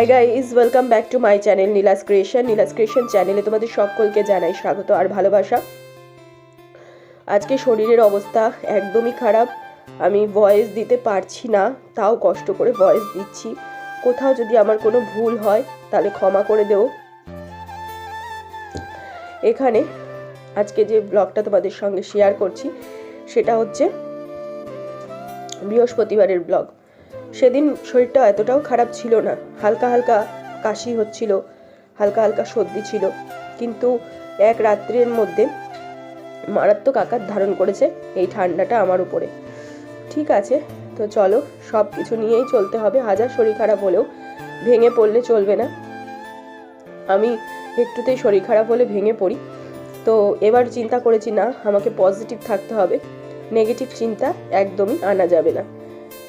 Hi guys welcome back to my channel Nila's creation Nila's creation চ্যানেলে তোমাদের সকলকে জানাই স্বাগত আর ভালোবাসা। আজকে শরীরের অবস্থা একদমই খারাপ। আমি ভয়েস দিতে পারছি না, তাও কষ্ট করে ভয়েস দিচ্ছি। কোথাও যদি আমার কোনো ভুল হয়, তাহলে ক্ষমা করে দেও। এখানে আজকে যে ব্লগটা তোমাদের সঙ্গে শেয়ার করছি, সেটা হচ্ছে বৃহস্পতিবারের ব্লগ সেদিন শরীরটা এতটাও খারাপ ছিল না। হালকা হালকা কাশি হচ্ছিল, হালকা হালকা সর্দি ছিল। কিন্তু এক রাত্রের মধ্যে মারাত্মক আকার ধারণ করেছে এই ঠান্ডাটা আমার উপরে। ঠিক আছে, তো চলো, সব কিছু নিয়েই চলতে হবে। হাজার শরীর খারাপ হলেও ভেঙে পড়লে চলবে না। আমি একটুতেই শরীর খারাপ হলে ভেঙে পড়ি। তো এবার চিন্তা করেছি, না, আমাকে পজিটিভ থাকতে হবে। নেগেটিভ চিন্তা একদমই আনা যাবে না।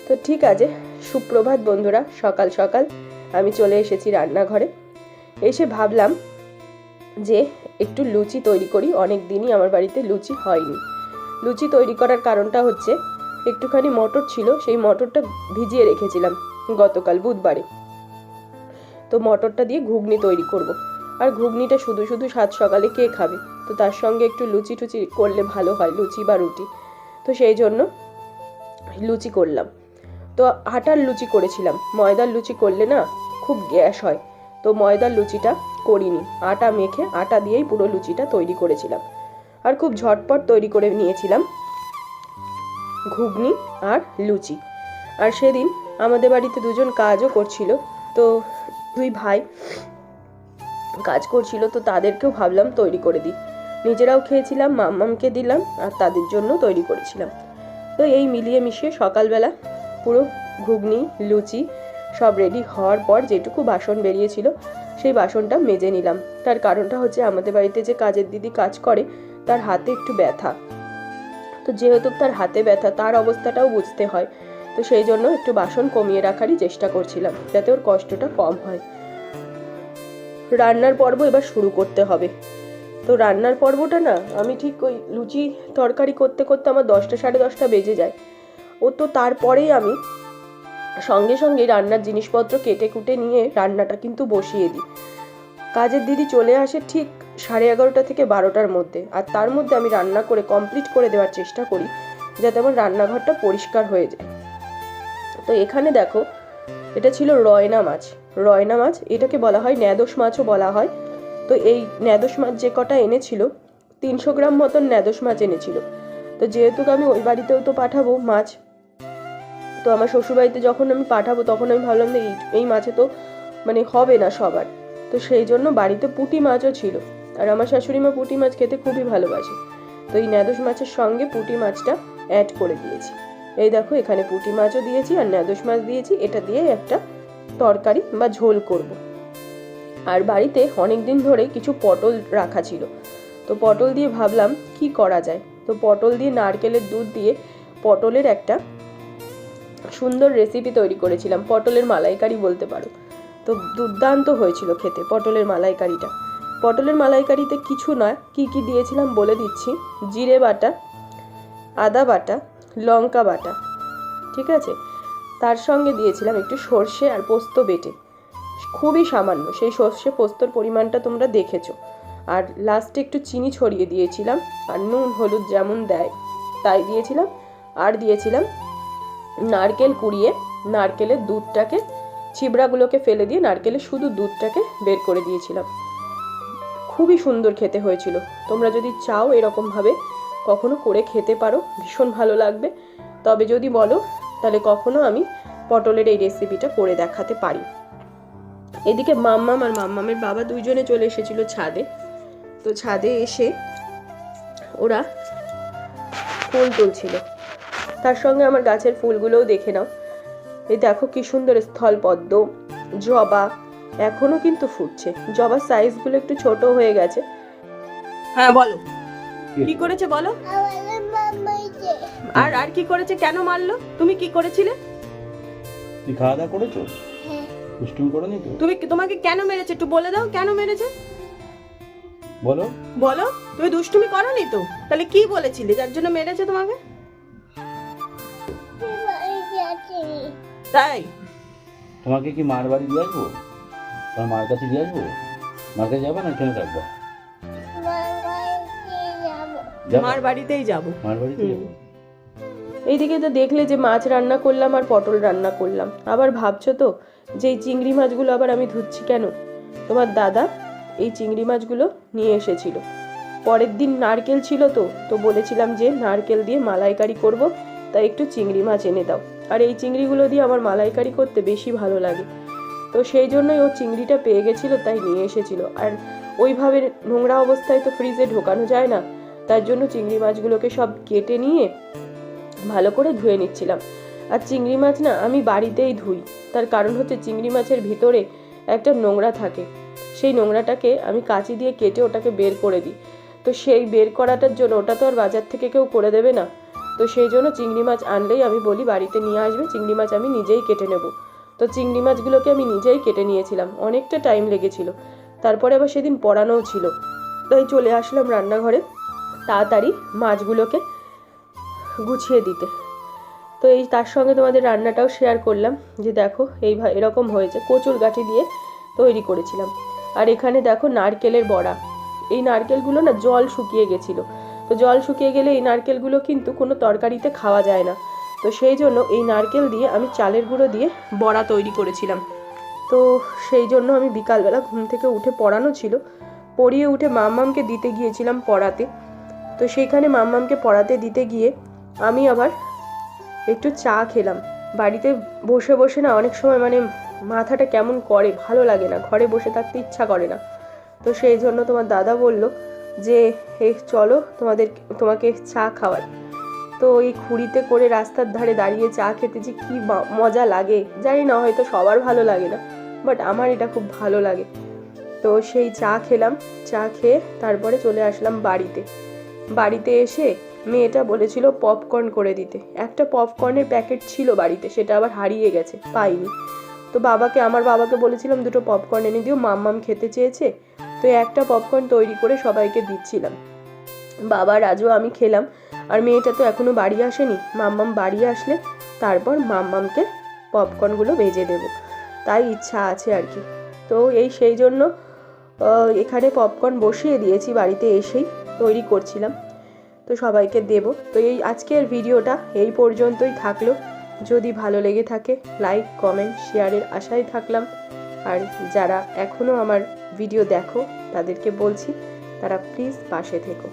তো ঠিক আছে সুপ্রভাত বন্ধুরা, সকাল সকাল আমি চলে এসেছি রান্নাঘরে। এসে ভাবলাম যে একটু লুচি তৈরি করি অনেক দিনই আমার বাড়িতে লুচি হয়নি। লুচি তৈরি করার কারণটা হচ্ছে, একটুখানি মটর ছিল, সেই মটরটা ভিজিয়ে রেখেছিলাম গতকাল বুধবারে। তো মটরটা দিয়ে ঘুগনি তৈরি করব। আর ঘুগনিটা শুধু শুধু সাত সকালে কে খাবে? তো তার সঙ্গে একটু লুচি টুচি করলে ভালো হয়, লুচি বা রুটি। তো সেই জন্য লুচি করলাম। তো আটার লুচি করেছিলাম। ময়দার লুচি করলে না খুব গ্যাস হয়। তো ময়দার লুচিটা করিনি। আটা মেখে আটা দিয়েই পুরো লুচিটা তৈরি করেছিলাম। আর খুব ঝটপট তৈরি করে নিয়েছিলাম ঘুগনি আর লুচি। আর সেদিন আমাদের বাড়িতে দুজন কাজও করছিল। তো দুই ভাই কাজ করছিল, তো তাদেরকেও ভাবলাম তৈরি করে দিই। নিজেরাও খেয়েছিলাম, মাম্মামকে দিলাম আর তাদের জন্য তৈরি করেছিলাম। তো এই মিলিয়ে মিশিয়ে সকালবেলা পুরো ঘুগনি, লুচি সব রেডি হওয়ার পর যেটুকু বাসন বেরিয়েছিল সেই বাসনটা মেজে নিলাম। তার কারণটা হচ্ছে আমাদের বাড়িতে যে কাজের দিদি কাজ করে, তার হাতে একটু ব্যথা। তো যেহেতু তার হাতে ব্যথা, তার অবস্থাটাও বুঝতে হয়। তো সেই জন্য একটু বাসন কমিয়ে রাখারই চেষ্টা করছিলাম, যাতে ওর কষ্টটা কম হয়। রান্নার পর্ব এবার শুরু করতে হবে। তো রান্নার পর্বটা না, আমি ঠিক ওই লুচি তরকারি করতে করতে আমার দশটা সাড়ে দশটা বেজে যায়। ও তো তারপরেই আমি সঙ্গে সঙ্গে রান্নার জিনিসপত্র কেটে কুটে নিয়ে রান্নাটা কিন্তু বসিয়ে দিই। কাজের দিদি চলে আসে ঠিক সাড়ে এগারোটা থেকে বারোটার মধ্যে আর তার মধ্যে আমি রান্না করে কমপ্লিট করে দেওয়ার চেষ্টা করি যাতে আমার রান্নাঘরটা পরিষ্কার হয়ে যায়। তো এখানে দেখো, এটা ছিল রয়না মাছ। রয়না মাছ, এটাকে বলা হয় ন্যাদোস মাছও বলা হয়। তো এই ন্যাদোস মাছ যে কটা এনেছিল, তিনশো গ্রাম মতন ন্যাদোস মাছ এনেছিল। তো যেহেতু আমি ওই বাড়িতেও তো পাঠাবো মাছ তো আমার শ্বশুরবাড়িতে যখন আমি পাঠাবো, তখন আমি ভাবলাম এই এই মাছে তো মানে হবে না সবার। তো সেই জন্য বাড়িতে পুঁটি মাছও ছিল। আর আমার শাশুড়ি মা পুঁটি মাছ খেতে খুবই ভালোবাসে। তো এই ন্যাদোস মাছের সঙ্গে পুঁটি মাছটা অ্যাড করে দিয়েছি। এই দেখো, এখানে পুঁটি মাছও দিয়েছি আর ন্যাদোস মাছ দিয়েছি। এটা দিয়ে একটা তরকারি বা ঝোল করব। আর বাড়িতে অনেক দিন ধরে কিছু পটল রাখা ছিল। তো পটল দিয়ে ভাবলাম, কি করা যায়? তো পটল দিয়ে নারকেলের দুধ দিয়ে পটলের একটা সুন্দর রেসিপি তৈরি করেছিলাম, পটলের মালাইকারি বলতে পারো। তো দুর্দান্ত হয়েছিল খেতে পটলের মালাইকারিটা। পটলের মালাইকারিতে কিছু নয়, কি কি দিয়েছিলাম বলে দিচ্ছি। জিরে বাটা, আদা বাটা, লঙ্কা বাটা, ঠিক আছে? তার সঙ্গে দিয়েছিলাম একটু সর্ষে আর পোস্ত বেটে। খুবই সামান্য, সেই সর্ষে পোস্তর পরিমাণটা তোমরা দেখেছ। আর লাস্টে একটু চিনি ছড়িয়ে দিয়েছিলাম, আর নুন, হলুদ যেমন দেয়, তাই দিয়েছিলাম। আর দিয়েছিলাম নারকেল কুড়িয়ে নারকেলের দুধটাকে, ছিবড়াগুলোকে ফেলে দিয়ে নারকেলের শুধু দুধটাকে বের করে দিয়েছিলাম। খুবই সুন্দর খেতে হয়েছিল। তোমরা যদি চাও এরকমভাবে কখনো করে খেতে পারো, ভীষণ ভালো লাগবে। তবে যদি বলো, তাহলে কখনো আমি পটলের এই রেসিপিটা করে দেখাতে পারি। এদিকে মাম্মাম আর মাম্মামের বাবা দুইজনে চলে এসেছিল ছাদে। তো ছাদে এসে ওরা ফুল তুলছিল। তার সঙ্গে আমার গাছের ফুলগুলোও দেখে নাও। এই দেখো কি সুন্দর স্থলপদ্ম জবা এখনও কিন্তু ফুটছে। জবার সাইজগুলো একটু ছোট হয়ে গেছে। হ্যাঁ বলো। কি? করেছে বলো? আর আর কি করেছে? কেন মারলো? তুমি কি করেছিলে? তুই খাওয়া দাওয়া করেছ? দুষ্টুমি করো নি তো? তুমি তোমাকে কেন মেরেছে? একটু বলে দাও কেন মেরেছে? বলো। বলো তুমি দুষ্টুমি করনি তো? তাহলে কি বলেছিলে? যার জন্য মেরেছে তোমাকে? তাই? তোমাকে কি মার বাড়ি দিয়ে আসব? তোমার মার কাছে দিয়ে আসব? মার কাছে যাবে না এখানে থাকব? মার বাড়িতেই যাব। মার বাড়িতে যাব? এইদিকে তো দেখলে যে মাছ রান্না করলাম আর পটল রান্না করলাম। আবার ভাবছ তো যে এই চিংড়ি মাছগুলো আবার আমি ধুচ্ছি কেন? তোমার দাদা এই চিংড়ি মাছগুলো নিয়ে এসেছিল। পরের দিন নারকেল ছিল তো তো বলেছিলাম যে নারকেল দিয়ে মালাইকারি করব। তাই একটু চিংড়ি মাছ এনে দাও। আর এই চিংড়িগুলো দিয়ে আমার মালাইকারি করতে বেশি ভালো লাগে। তো সেই জন্যই ও চিংড়িটা পেয়ে গেছিল, তাই নিয়ে এসেছিল। আর ওইভাবে নোংরা অবস্থায় তো ফ্রিজে ঢোকানো যায় না। তার জন্য চিংড়ি মাছগুলোকে সব কেটে নিয়ে ভালো করে ধুয়ে নিচ্ছিলাম। আর চিংড়ি মাছ না আমি বাড়িতেই ধুই। তার কারণ হচ্ছে চিংড়ি মাছের ভিতরে একটা নোংরা থাকে। সেই নোংরাটাকে আমি কাঁচি দিয়ে কেটে ওটাকে বের করে দিই। তো সেই বের করাটার জন্য ওটা তো আর বাজার থেকে কেউ করে দেবে না। তো সেই জন্য চিংড়ি মাছ আনলেই আমি বলি, বাড়িতে নিয়ে আসবে, চিংড়ি মাছ আমি নিজেই কেটে নেব। তো চিংড়ি মাছগুলোকে আমি নিজেই কেটে নিয়েছিলাম, অনেকটা টাইম লেগেছিল। তারপরে আবার সেদিন পড়ানোও ছিল। তাই চলে আসলাম রান্নাঘরে তাড়াতাড়ি মাছগুলোকে গুছিয়ে দিতে। তো এই তার সঙ্গে তোমাদের রান্নাটাও শেয়ার করলাম, যে দেখো এই এরকম হয়েছে, কচুর গাঠি দিয়ে তৈরি করেছিলাম। আর এখানে দেখো নারকেলের বড়া। এই নারকেলগুলো না জল শুকিয়ে গেছিল। তো জল শুকিয়ে গেলে এই নারকেলগুলো কিন্তু কোনো তরকারিতে খাওয়া যায় না। তো সেই জন্য এই নারকেল দিয়ে আমি চালের গুঁড়ো দিয়ে বড়া তৈরি করেছিলাম। তো সেই জন্য আমি বিকালবেলা ঘুম থেকে উঠে পড়ানো ছিল। পড়িয়ে উঠে মাম্মামকে দিতে গিয়েছিলাম পড়াতে। তো সেইখানে মাম্মামকে পড়াতে দিতে গিয়ে আমি আবার একটু চা খেলাম। বাড়িতে বসে বসে না অনেক সময় মানে মাথাটা কেমন করে, ভালো লাগে না। ঘরে বসে থাকতে ইচ্ছা করে না। তো সেই জন্য তোমার দাদা বলল যে এই চলো তোমাদের, তোমাকে চা খাওয়াই। তো এই খুঁড়িতে করে রাস্তার ধারে দাঁড়িয়ে চা খেতে যে কী মজা লাগে। জানি না, হয়তো সবার ভালো লাগে না বাট আমার এটা খুব ভালো লাগে। তো সেই চা খেলাম, চা খেয়ে তারপরে চলে আসলাম বাড়িতে। বাড়িতে এসে মেয়েটা বলেছিল পপকর্ন করে দিতে। একটা পপকর্নের প্যাকেট ছিল বাড়িতে, সেটা আবার হারিয়ে গেছে, পাইনি। তো বাবাকে, আমার বাবাকে বলেছিলাম, দুটো পপকর্ন এনে দিও, মাম্মাম খেতে চেয়েছে। তো একটা পপকর্ন তৈরি করে সবাইকে দিচ্ছিলাম। বাবা, রাজু, আমি খেলাম। আর মেয়েটা তো এখনও বাড়ি আসেনি। মাম্মাম বাড়ি আসলে তারপর মাম্মামকে পপকর্নগুলো ভেজে দেব। তাই ইচ্ছা আছে আর কি। তো এই সেই জন্য এখানে পপকর্ন বসিয়ে দিয়েছি বাড়িতে এসেই তৈরি করছিলাম। তো সবাইকে দেব। তো এই আজকের ভিডিওটা এই পর্যন্তই থাকল। যদি ভালো লেগে থাকে লাইক কমেন্ট শেয়ারের আশায় থাকলাম। আর যারা এখনও আমার ভিডিও দেখো তাদেরকে বলছি তারা প্লিজ পাশে থেকো।